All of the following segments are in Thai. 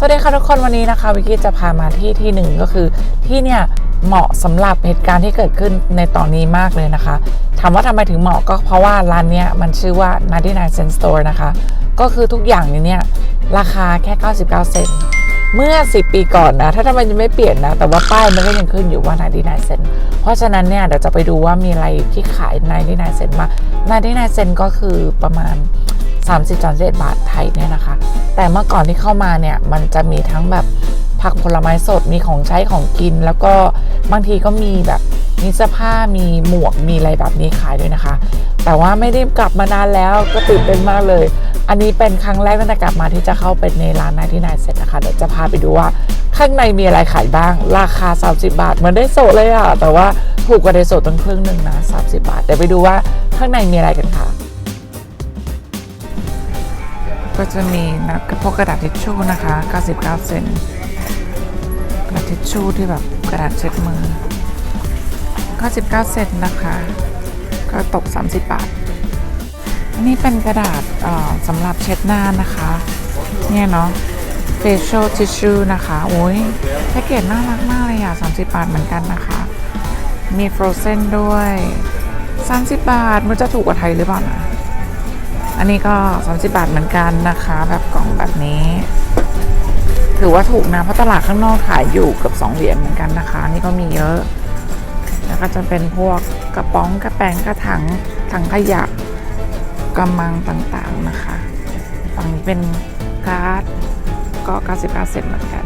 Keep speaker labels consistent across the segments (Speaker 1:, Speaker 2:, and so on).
Speaker 1: สวัสดีค่ะทุกคนวันนี้นะคะวิกกี้จะพามาที่ที่หนึ่งก็คือที่เนี่ยเหมาะสำหรับเหตุการณ์ที่เกิดขึ้นในตอนนี้มากเลยนะคะถามว่าทำไมถึงเหมาะก็เพราะว่าร้านเนี้ยมันชื่อว่า 99 cent store นะคะ ก็คือทุกอย่างในเนี้ยราคาแค่ 99 เซนเมื่อ 10 ปีก่อนนะ ถ้าทำไมยังไม่เปลี่ยนนะ แต่ว่าป้ายมันก็ยังขึ้นอยู่ว่า 99 เซนต์เพราะฉะนั้นเนี่ยเดี๋ยวจะไปดูว่ามีอะไรที่ขาย 99 เซนต์มา99 เซนต์ก็คือประมาณ 30 31บาทไทยเนี่ยนะคะ แต่เมื่อก่อนที่เข้ามาเนี่ยมันจะมีทั้งแบบผักผลไม้สดมีของใช้ของกิน แล้วก็บางทีก็มีแบบมีเสื้อผ้ามีหมวกมีอะไรแบบนี้ขายด้วยนะคะ แต่ว่าไม่ได้กลับมานานแล้วก็ตื่นเต้นมากเลย อันนี้เป็นครั้งแรกตั้งแต่กลับมาที่จะเข้าไปในร้านนายที่นายเสร็จนะคะเดี๋ยวจะพาไปดูว่าข้างในมีอะไรขายบ้าง ราคา 30 บาทเหมือนได้โซเลยอะแต่ว่าถูกกว่าได้โซตั้งครึ่งหนึ่งนะ30 บาทเดี๋ยวไปดูว่าข้างในมีอะไรกันค่ะ ก็จะมีนะพวกกระดาษทิชชู่นะคะ 99 เซนกระดาษทิชชู่ที่แบบกระดาษเช็ดมือ 99 เซนนะคะ ก็ตก 30 บาท อันนี้เป็นกระดาษสำหรับเช็ดหน้านะคะ เนี่ยเนาะ facial tissue นะคะ โอ้ยแพ็กเกจน่ารักมากเลยอะ 30 บาทเหมือนกันนะคะ มี frozen ด้วย 30 บาท มันจะถูกกว่าไทยหรือเปล่านะ อันนี้ก็ 30 บาทเหมือนกันนะคะ แบบกล่องแบบนี้ ถือว่าถูกนะ เพราะตลาดข้างนอกขายอยู่เกือบ2เหรียญเหมือนกันนะคะ นี่ก็มีเยอะ แล้วก็จะเป็นพวกกระป๋องกระแปงกระถังถังขยะกำมังต่างๆนะคะฝั่งนี้เป็นการ์ดก็ 99 เซนต์เหมือนกัน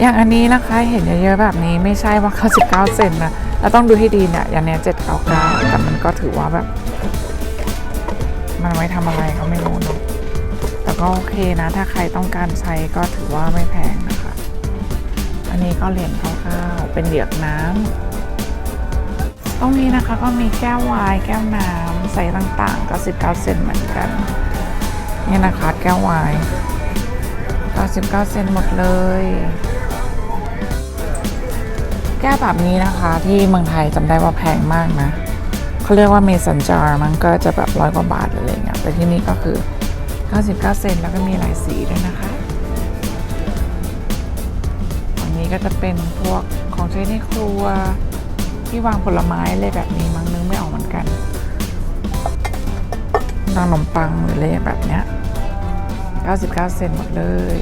Speaker 1: อย่างอันนี้นะคะเห็นเยอะๆแบบนี้ไม่ใช่ว่า 99 เซนต์นะ เราต้องดูให้ดีเนี่ยอย่างเนี้ย799แต่มันก็ถือว่าแบบ มันไว้ทำอะไรก็ไม่รู้เนอะแต่ก็โอเคนะ ถ้าใครต้องการใช้ก็ถือว่าไม่แพงนะคะ อันนี้ก็เหรียญข้าวๆเป็นเหยือกน้ำตรงนี้นะคะก็มีแก้ววายแก้วน้ำใส่ต่างๆก็19เซนเหมือนกันนี่นะคะแก้ววาย99เซนหมดเลย ก้วแบบนี้นะคะ ที่เมืองไทยจำได้ว่าแพงมากนะเขาเรียกว่าเมสันจาร์มันก็จะแบบร้อยกว่าบาทอะไรเงี้ยแต่ที่นี่ก็คือ 99 เซนแล้วก็มีหลายสีด้วยนะคะอันนี้ก็จะเป็นพวกของใช้ในครัวที่วางผลไม้อะไรแบบนี้มั้งนึกไม่ออกเหมือนกันวางขนมปังหรืออะไรแบบเนี้ย 99 เซนหมดเลย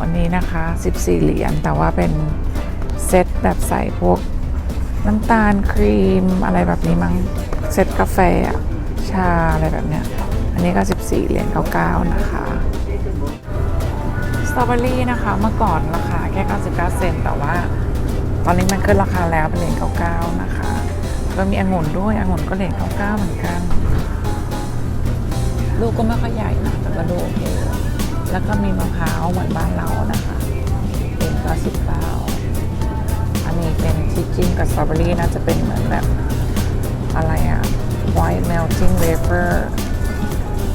Speaker 1: วันนี้นะคะ 14 เหรียญแต่ว่าเป็นเซตแบบใส่พวกน้ำตาลครีมอะไรแบบนี้มั้งเซตกาแฟอะชาอะไรแบบเนี้ยอันนี้ก็ 14 เหรียญ99 นะคะสตรอเบอรี่นะคะเมื่อก่อนราคาแค่ 99 เซนแต่ว่าตอนนี้มันขึ้นราคาแล้วเป็นเหรียญ99 นะคะก็มีองุ่นด้วยองุ่นก็เหรียญ99 เหมือนกัน ลูกก็ไม่ค่อยใหญ่นะแต่ก็ดูโอเค แล้วก็มีมะพร้าวเหมือนบ้านเรานะคะ เป็น99อันนี้เป็นที่จิ้มกับสตรอเบอรี่น่าจะเป็นเหมือนแบบอะไรอะ white melting wafer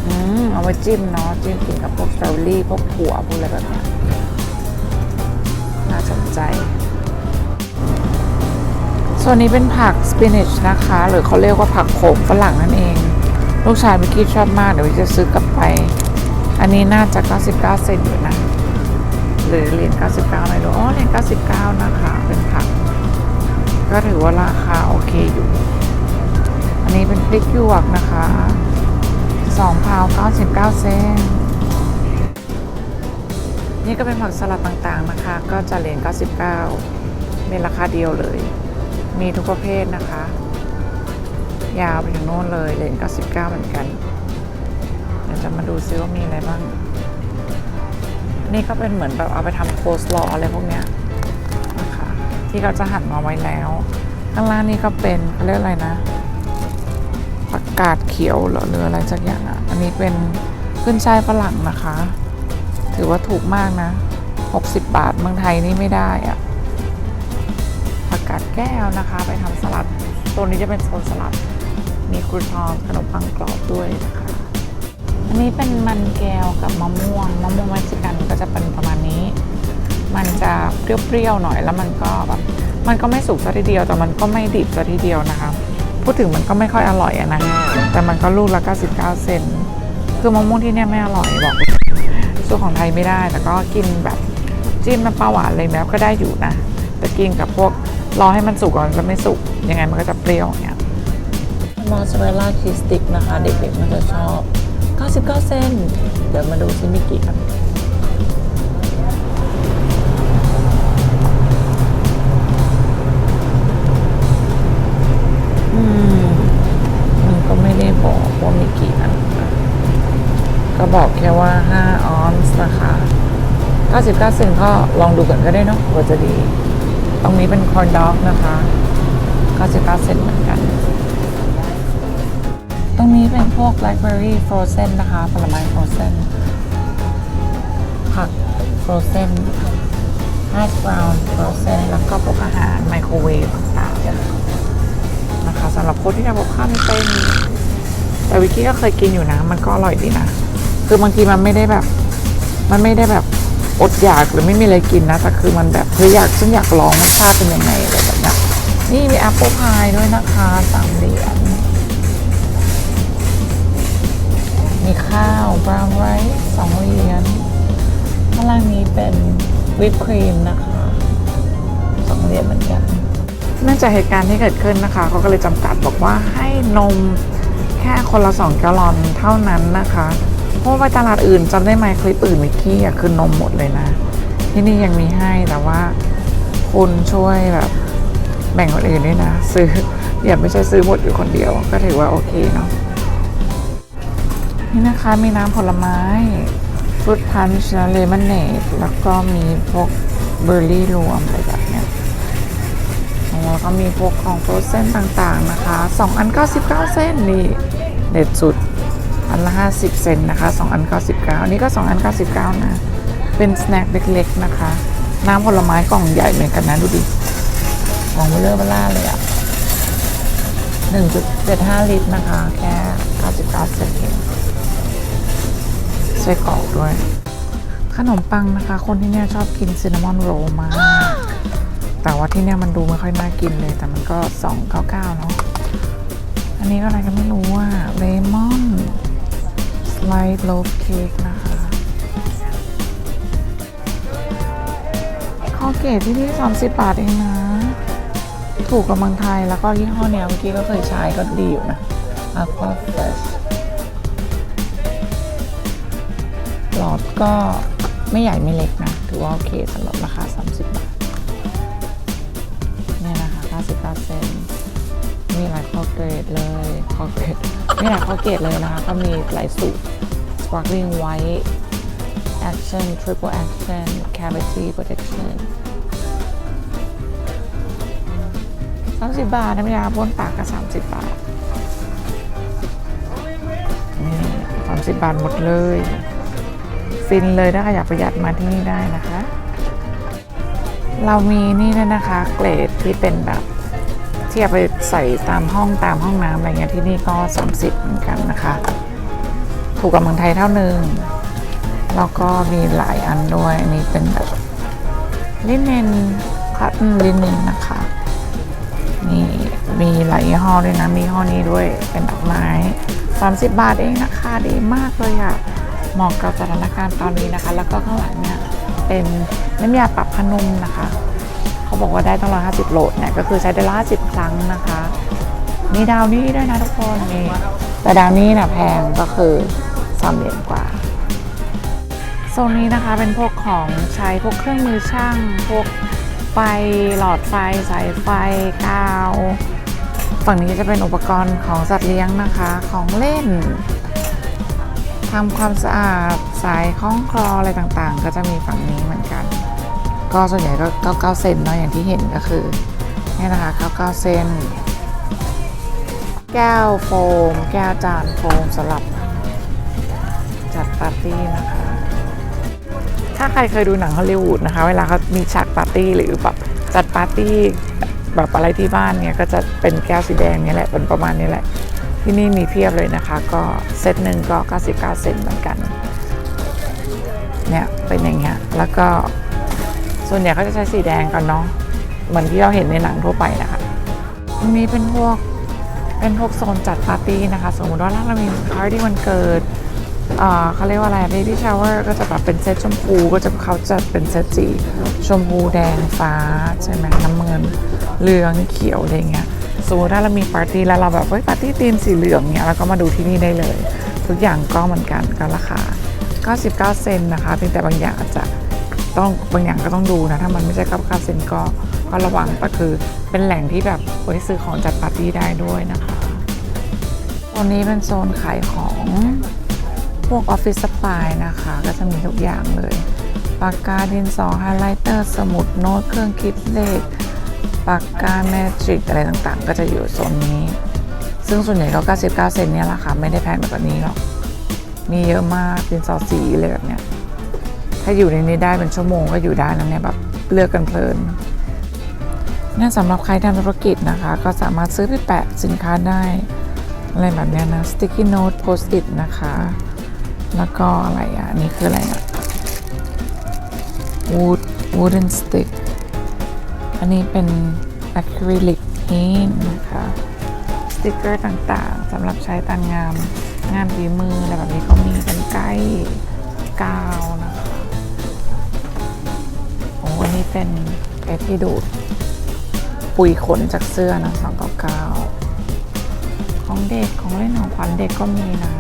Speaker 1: อืมเอาไว้จิ้มเนาะจิ้มกินกับพวกสตรอเบอรี่พวกถั่วพวกอะไรแบบนี้น่าสนใจ ส่วนนี้เป็นผักสปินิชนะคะ หรือเขาเรียกว่าผักโขมฝรั่งนั่นเอง ลูกชายเมื่อกี้ชอบมาก เดี๋ยววิจะซื้อกลับไป อันนี้น่าจะ 99 เซนอยู่นะ หรือเหรียญ99ไม่รู้อ๋อเหรียญ99 นะคะ เป็นผัก ก็ถือว่าราคาโอเคอยู่ อันนี้เป็นพริกหยวกนะคะ2พาว99 เซนนี่ก็เป็นผักสลัดต่างๆนะคะ ก็จะเหรียญ99ในราคาเดียวเลย มีทุกประเภทนะคะ ยาวไปถึงโน่นเลยเหรียญ99 เหมือนกัน จะมาดูซิว่ามีอะไรบ้าง นี่ก็เป็นเหมือนแบบเอาไปทำโคสลออะไรพวกเนี้ยนะคะที่เขาจะหั่นมาไว้แล้ว ข้างล่างนี่ก็เป็นเขาเรียกอะไรนะผักกาดเขียวหรือหรืออะไรสักอย่างอะ อันนี้เป็นขึ้นช่ายฝรั่งนะคะ ถือว่าถูกมากนะ 60 บาทเมืองไทยนี่ไม่ได้อะผักกาดแก้วนะคะ ไปทำสลัดโซนนี้จะเป็นโซนสลัด มีครูทองขนมปังกรอบด้วยนะคะ อันนี้เป็นมันแก้วกับมะม่วงมะม่วงเม็กซิกันก็จะเป็นประมาณนี้ มันจะเปรี้ยวๆหน่อยแล้วมันก็แบบมันก็ไม่สุกซะทีเดียวแต่มันก็ไม่ดิบซะทีเดียวนะคะพูดถึงมันก็ไม่ค่อยอร่อยอะนะแต่มันก็ลูกละ99 เซนคือมะม่วงที่เนี่ยไม่อร่อยบอกสู้ของไทยไม่ได้แต่ก็กินแบบจิ้มน้ำปลาหวานอะไรแบบก็ได้อยู่นะแต่กินกับพวกรอให้มันสุกก่อนมันก็ไม่สุกยังไงมันก็จะเปรี้ยวอย่างเงี้ยมอสซาเรลล่าชีสติกนะคะ เด็กๆมันจะชอบ 99 เซน เดี๋ยวมาดูซิมีกี่กันอืมมันก็ไม่ได้บอกว่ามีกี่อันนะก็บอกแค่ว่า 5 ออนซ์นะคะ 99 เซนก็ลองดูก่อนก็ได้เนาะว่าจะดี ตรงนี้เป็นคอนด็อกนะคะ 99 เซนเหมือนกัน รงนี้เป็นพวกแบล็คเบอร์รี่ฟรอเซนนะคะ ผลไม้ฟรอเซนผักฟรอเซนแฮชบราวน์ฟรอเซนแล้วก็พวกอาหารไมโครเวฟต่างๆนะคะสำหรับคนที่ทำกับข้าวไม่เป็น แต่วิกกี้ก็เคยกินอยู่นะ มันก็อร่อยดีนะ คือบางทีมันไม่ได้แบบ มันไม่ได้แบบอดอยากหรือไม่มีอะไรกินนะ แต่คือมันแบบเฮ้ยอยากฉันอยากลองรสชาติเป็นยังไงอะไรแบบนี้นี่มีแอปเปิลพายด้วยนะคะสามเหรียญ มีข้าวบราวน์ไรซ์สองเหรียญข้างล่างนี้เป็นวิปครีมนะคะสองเหรียญเหมือนกันเนื่องจากเหตุการณ์ที่เกิดขึ้นนะคะเขาก็เลยจำกัดบอกว่าให้นมแค่คนละ2แกลลอนเท่านั้นนะคะเพราะว่าไปตลาดอื่นจำได้ไหมคลิปอื่นวิกกี้อะคือนมหมดเลยนะ ที่นี่ยังมีให้แต่ว่าคุณช่วยแบบแบ่งคนอื่นด้วยนะ ซื้ออย่าไม่ใช่ซื้อหมดอยู่คนเดียว ก็ถือว่าโอเคเนาะ นี่นะคะมีน้ำผลไม้ฟรุตพันช์เลมอนเนดแล้วก็มีพวกเบอร์รี่รวมอะไรแบบเนี้ยแล้วก็มีพวกของโฟรเซนต่างๆนะคะ2อัน99เซนนี่เด็ดสุดอันละ 50 เซนนะคะ2อัน99อันนี้ก็ 2 อัน 99 นะ เป็นสแน็คเล็กๆนะคะ น้ำผลไม้กล่องใหญ่เหมือนกันนะดูดิกล่องเบลเลอร์เบล่าเลยอะ1.75 ลิตรนะคะ แค่ 99 เซนเอง ใส่กรอกด้วย ขนมปังนะคะ คนที่เนี่ยชอบกินซินนามอนโรลมาก แต่ว่าที่เนี่ยมันดูไม่ค่อยน่ากินเลย แต่มันก็ 299 เนาะอันนี้อะไรก็ไม่รู้ว่าเลมอนสไลด์โลฟเค้กนะคะคอเกตที่นี่30 บาทเองนะ ถูกกับเมืองไทยแล้วก็ยี่ห้อเนี้ยเมื่อกี้ก็เคยใช้ก็ดีอยู่นะ Aqua Fresh ลอดก็ไม่ใหญ่ไม่เล็กนะ ถือว่าโอเคสำหรับราคา 30 บาท เนี่ยนะคะ99เซนมีหลายคอเกรดเลยคอเกรดมีหลายคอเกรดเลยนะคะ ก็มีหลายสูตร sparkling white action triple action cavity protection 30 บาทน้ำยาบ้วนปากก็30 บาทนี่30 บาทหมดเลย ฟินเลยถ้าใครอยากประหยัดมาที่นี่ได้นะคะ เรามีนี่ด้วยนะคะ เกรดที่เป็นแบบที่เอาไปใส่ตามห้องตามห้องน้ำอะไรเงี้ยที่นี่ก็ 30 เหมือนกันนะคะ ถูกกับเมืองไทยเท่านึงแล้วก็มีหลายอันด้วยอันนี้เป็นแบบลิเนนคัตลิเนนนะคะนี่มีหลายยี่ห้อด้วยนะ มียี่ห้อนี้ด้วยเป็นดอกไม้ 30 บาทเองนะคะดีมากเลยอะ่ะ เหมาะกับสถานการณ์ตอนนี้นะคะ แล้วก็ข้างหลังเนี่ยเป็นน้ำยาปรับผ้านุ่มนะคะ เขาบอกว่าได้ตั้งร้อยห้าสิบโหลดเนี่ยก็คือใช้ได้ร้อยห้าสิบครั้งนะคะ มีดาวนี่ด้วยนะทุกคนนี่แต่ดาวนี่นะแพงก็คือสามเหรียญกว่าโซนนี้นะคะเป็นพวกของใช้พวกเครื่องมือช่างพวกไฟหลอดไฟสายไฟกาว ฝั่งนี้จะเป็นอุปกรณ์ของสัตว์เลี้ยงนะคะของเล่น ทำความสะอาดสายคล้องคลออะไรต่างๆ ก็จะมีฝั่งนี้เหมือนกัน ก็ส่วนใหญ่ก็99เซนเนาะอย่างที่เห็นก็คือเนี่ยนะคะ99เซนแก้วโฟม แก้วจานโฟมสำหรับจัดปาร์ตี้นะคะ ถ้าใครเคยดูหนังฮอลลีวูดนะคะ เวลาเขามีฉากปาร์ตี้หรือแบบจัดปาร์ตี้แบบอะไรที่บ้านเนี่ยก็จะเป็นแก้วสีแดงนี่แหละเป็นประมาณนี้แหละ ที่นี่มีเพียบเลยนะคะ ก็เซตหนึ่งก็ 99 เซนเหมือนกัน เนี่ยเป็นอย่างเงี้ย แล้วก็ส่วนใหญ่เขาจะใช้สีแดงกันเนาะ เหมือนที่เราเห็นในหนังทั่วไปนะคะตรงนี้เป็นพวกเป็นพวกโซนจัดปาร์ตี้นะคะ สมมติว่าถ้าเรามีปาร์ตี้วันเกิดเขาเรียกว่าอะไร baby shower ก็จะแบบเป็นเซตชมพูก็จะเขาจะเป็นเซตสีชมพูแดงฟ้าใช่ไหมน้ำเงินเหลืองเขียวอะไรเงี้ย สมมติถ้าเรามีปาร์ตี้แล้วเราแบบเฮ้ยปาร์ตี้ธีมสีเหลืองเนี้ยเราก็มาดูที่นี่ได้เลย ทุกอย่างก็เหมือนกันก็ราคา 99 เซนนะคะเพียงแต่บางอย่างอาจจะต้องบางอย่างก็ต้องดูนะ ถ้ามันไม่ใช่99เซนก็ก็ระวังแต่คือเป็นแหล่งที่แบบไว้ซื้อของจัดปาร์ตี้ได้ด้วยนะคะตรงนี้เป็นโซนขายของพวกออฟฟิศสปายนะคะ ก็จะมีทุกอย่างเลยปากกาดินสอไฮไลท์เตอร์ สมุดโน้ตเครื่องคิดเลข ปากกาแมทริกอะไรต่างๆ ก็จะอยู่โซนนี้ ซึ่งส่วนใหญ่ก็ 99 เซนเนี่ยแหละค่ะ ไม่ได้แพงแบบนี้หรอก มีเยอะมากดินสอสีเลยแบบเนี้ย ถ้าอยู่ในนี้ได้เป็นชั่วโมงก็อยู่ได้นะเนี่ยแบบเลือกกันเพลินนั่นสำหรับใครทำธุรกิจนะคะ ก็สามารถซื้อไปแปะสินค้าได้ อะไรแบบเนี้ยนะ sticky note post it นะคะ แล้วก็อะไรอะนนี่คืออะไรอะ wood wooden stick อันนี้เป็น acrylic paint นะคะ สติกเกอร์ต่างๆสำหรับใช้ตามงานงานฝีมืออะไรแบบนี้ก็มีกันไกล้กาวนะคะโอ้อันนี้เป็นเอที่ดูดปุยขนจากเสื้อนะ299ของเด็กของเล่นของขวัญเด็กก็มีนะ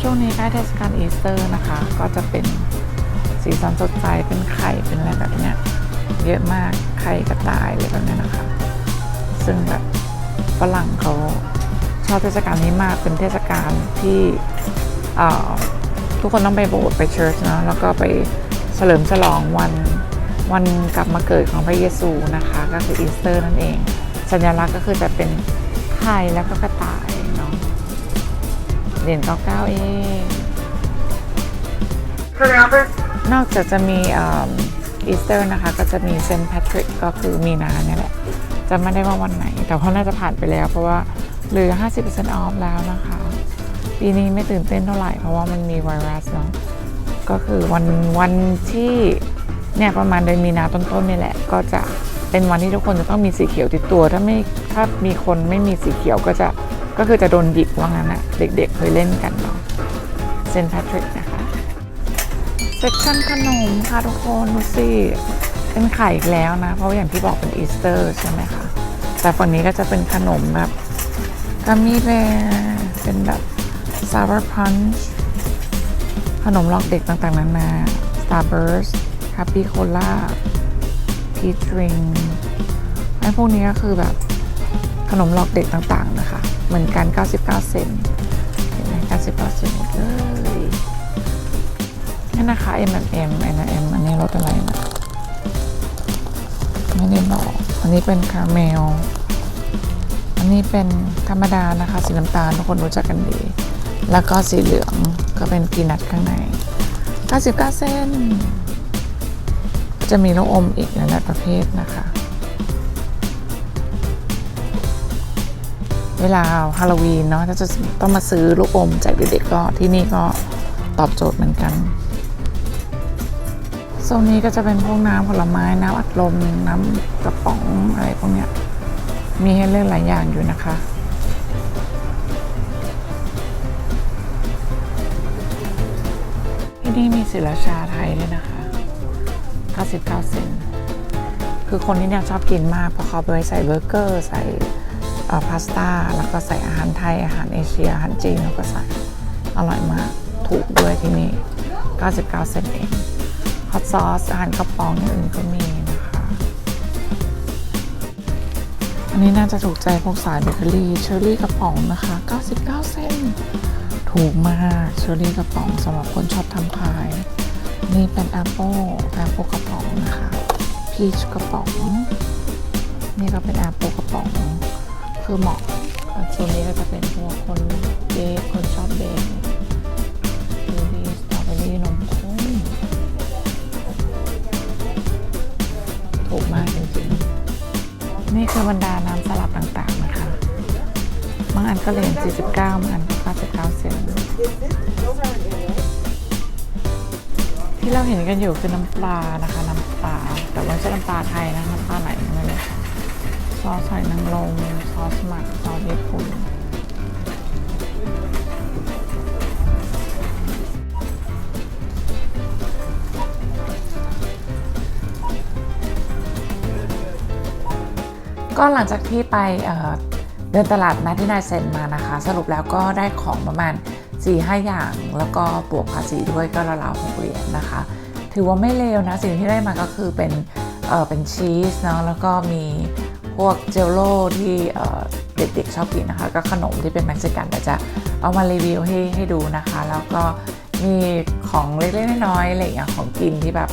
Speaker 1: ช่วงนี้ใกล้เทศกาลอีสเตอร์นะคะ ก็จะเป็นสีสันสดใสเป็นไข่เป็นอะไรแบบเนี้ย เยอะมากไข่กระต่ายอะไรแบบเนี้ยนะคะ ซึ่งแบบฝรั่งเขาชอบเทศกาลนี้มากเป็นเทศกาลที่เอ่อทุกคนต้องไปโบสถ์ไปเชิร์ชเนาะแล้วก็ไปเฉลิมฉลองวันวันกลับมาเกิดของพระเยซูนะคะ ก็คืออีสเตอร์นั่นเอง สัญลักษณ์ก็คือจะเป็นไข่แล้วก็กระต่ายเนาะเหรียญเก้าเก้าเองนอกจากจะมี อีสเตอร์นะคะ ก็จะมีเซนต์แพทริกก็คือมีนาเนี่ยแหละจะไม่ได้ว่าวันไหน แต่ว่าน่าจะผ่านไปแล้ว เพราะว่าเหลือ 50% off แล้วนะคะ ปีนี้ไม่ตื่นเต้นเท่าไหร่ เพราะว่ามันมีไวรัสเนาะก็คือวันวันที่เนี่ยประมาณเดือนมีนาต้นๆนี่แหละ ก็จะเป็นวันที่ทุกคนจะต้องมีสีเขียวติดตัว ถ้าไม่ถ้ามีคนไม่มีสีเขียวก็จะก็คือจะโดนหยิกว่างั้นนะเด็กๆเคยเล่นกันเนาะเซนต์แพทริกนะ เซกชันขนมค่ะทุกคนดูสิเป็นไข่อีกแล้วนะ เพราะอย่างที่บอกเป็นอีสเตอร์ใช่ไหมคะแต่ฝั่งนี้ก็จะเป็นขนมแบบกัมมี่แบรเป็นแบบซาวร์พันช์ขนมลอกเด็กต่างๆนานา Starburst Happy Cola Peach Ring ไอ้พวกนี้ก็คือแบบขนมหลอกเด็กต่างๆนะคะ เหมือนกัน 99 เซนเห็นไหม99 เซนหมดเลย นี่นะคะ M&M M&M อันนี้รสอะไรนะไม่ได้บอก อันนี้เป็นคาราเมล อันนี้เป็นธรรมดานะคะ สีน้ำตาลทุกคนรู้จักกันดี แล้วก็สีเหลืองก็เป็นกีนัทข้างใน 99 เส้น จะมีลูกอมอีกหลายประเภทนะคะ เวลาฮาโลวีนเนาะถ้าจะต้องมาซื้อลูกอมจากเด็กๆก็ที่นี่ก็ตอบโจทย์เหมือนกัน ซนนี้ก็จะเป็นพวกน้ำผลไม้น้ำอัดลมน้ำกระป๋องอะไรพวกเนี้ยมีให้เลือกหลายอย่างอยู่นะคะ ที่นี่มีศิลาชาไทยด้วยนะคะ 99 เซนคือคนที่เนี่ยชอบกินมาก เพราะเขาไปใส่เบอร์เกอร์ ใส่พาสต้า แล้วก็ใส่อาหารไทย อาหารเอเชีย อาหารจีนแล้วก็ใส่ อร่อยมาก ถูกด้วยที่นี่ 99 เซนเอง ฮอตซอสอาหารกระป๋องอย่างอื่นก็มีนะคะ อันนี้น่าจะถูกใจพวกสายเบเกอรี่เชอร์รี่กระป๋องนะคะ 99 เซนถูกมากเชอร์รี่กระป๋องสำหรับคนชอบทำพาย นี่เป็นแอปเปิลแอปเปิลกระป๋องนะคะพีชกระป๋อง นี่ก็เป็นแอปเปิลกระป๋อง คือเหมาะส่วนนี้ก็จะเป็นพวกคนเบคคนชอบเบค ถูกมากจริงๆ นี่คือบรรดาน้ำสลัดต่างๆนะคะ บางอันก็เหรียญ49บางอันก็99เซนที่เราเห็นกันอยู่คือน้ำปลานะคะ น้ำปลา แต่ว่าไม่ใช่น้ำปลาไทยนะน้ำปลาไหนไม่รู้ซอสหอยนางรมซอสหมักซอสญี่ปุ่น ก็หลังจากที่ไปเเดินตลาดนัดที่นายเซนมานะคะ สรุปแล้วก็ได้ของประมาณ4-5อย่างแล้วก็บวกภาษีด้วยก็ราวๆหกเหรียญนะคะ ถือว่าไม่เลวนะสิ่งที่ได้มาก็คือเป็นเออเป็นชีสเนาะแล้วก็มีพวกเจลโล่ที่เด็กๆชอบกินนะคะ ก็ขนมที่เป็นเม็กซิกันเดี๋ยวจะเอามารีวิวให้ให้ดูนะคะ แล้วก็มีของเล็กๆน้อยๆอะไรอย่างของกินที่แบบ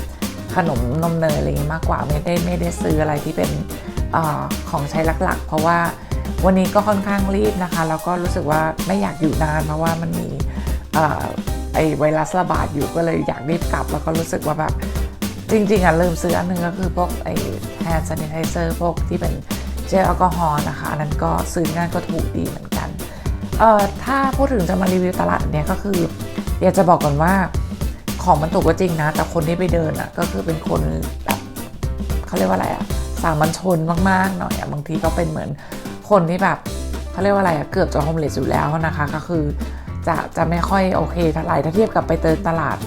Speaker 1: ขนมนมเนยอะไรอย่างงี้มากกว่าไม่ได้ไม่ได้ซื้ออะไรที่เป็น อของใช้หลักๆ เพราะว่าวันนี้ก็ค่อนข้างรีบนะคะ แล้วก็รู้สึกว่าไม่อยากอยู่นานเพราะว่ามันมีอไอไวรัสระบาดอยู่ก็เลยอยากรีบกลับ แล้วก็รู้สึกว่าแบบจริงๆอะลืมซื้ออันหนึงก็คือพวกไอแฮนด์ซ n นิไทเซอร์พวกที่เป็นเจลแอลกอฮอล์นะคะ อันนั้นก็ซื้อง่ายก็ถูกดีเหมือนกันเอ่อถ้าพูดถึงจะมารีวิวตลาดเนี่ยก็คืออยากจะบอกก่อนว่าของมันถูกก็จริงนะ แต่คนที่ไปเดินอะก็คือเป็นคนแบบเขาเรียกว่าอะไรอะ สามัญชนมากๆหน่อยอบางทีก็เป็นเหมือนคนที่แบบเขาเรียกว่าอะไรอะเกือบจะโฮมเลสอยู่แล้วนะคะ ก็คือจะจะไม่ค่อยโอเคเท่าไหร่ถ้าเทียบกับไปเตินตลาด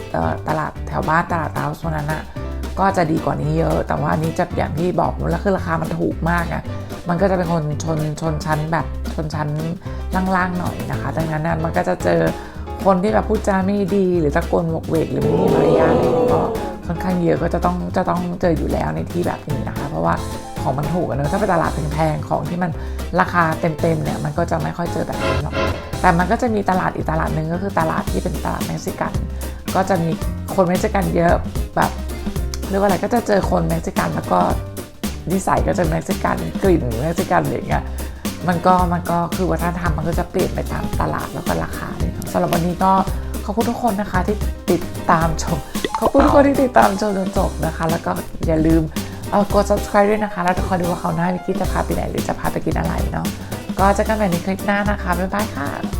Speaker 1: ตลาดแถวบ้านตลาดราวส่วนนั้นอะก็จะดีกว่านี้เยอะ แต่ว่าอันนี้จะอย่างที่บอกแล้วคือราคามันถูกมากอะมันก็จะเป็นคนชนชนชั้นแบบชนชั้นล่างๆหน่อยนะคะ ดังนั้นน่ะมันก็จะเจอคนที่แบบพูดจาไม่ดีหรือตะโกนโวกเวกหรือไม่มีมารยาทอะไรก็ค่อนข้างเยอะก็จะต้องจะต้องเจออยู่แล้วในที่แบบนี้นะคะ ราะว่าของมันถูกอะเนอะถ้าไปตลาดแพงๆของที่มันราคาเต็มๆเนี่ยมันก็จะไม่ค่อยเจอแบบนี้หรอกแต่มันก็จะมีตลาดอีกตลาดหนึ่งก็คือตลาดที่เป็นตลาดเม็กซิกัน ก็จะมีคนเม็กซิกันเยอะแบบเรียกว่าอะไรก็จะเจอคนเม็กซิกันแล้วก็นิสัยก็จะเม็กซิกันกลิ่นเม็กซิกันอะไรเงี้ยมันก็มันก็คือวัฒนธรรมมันก็จะเปลี่ยนไปตามตลาดแล้วก็ราคาเลยสำหรับวันนี้ก็ขอบคุณทุกคนนะคะที่ติดตามชมขอบคุณทุกคนที่ติดตามชมจนจบนะคะ แล้วก็อย่าลืม กด subscribe ด้วยนะคะ แล้วจะคอยดูว่าเขาวหน้าวิกกี้จะพาไปไหนหรือจะพาไปกินอะไรเนาะก็เจอกันใหม่ในคลิปหน้านะคะบ๊ายบายค่ะ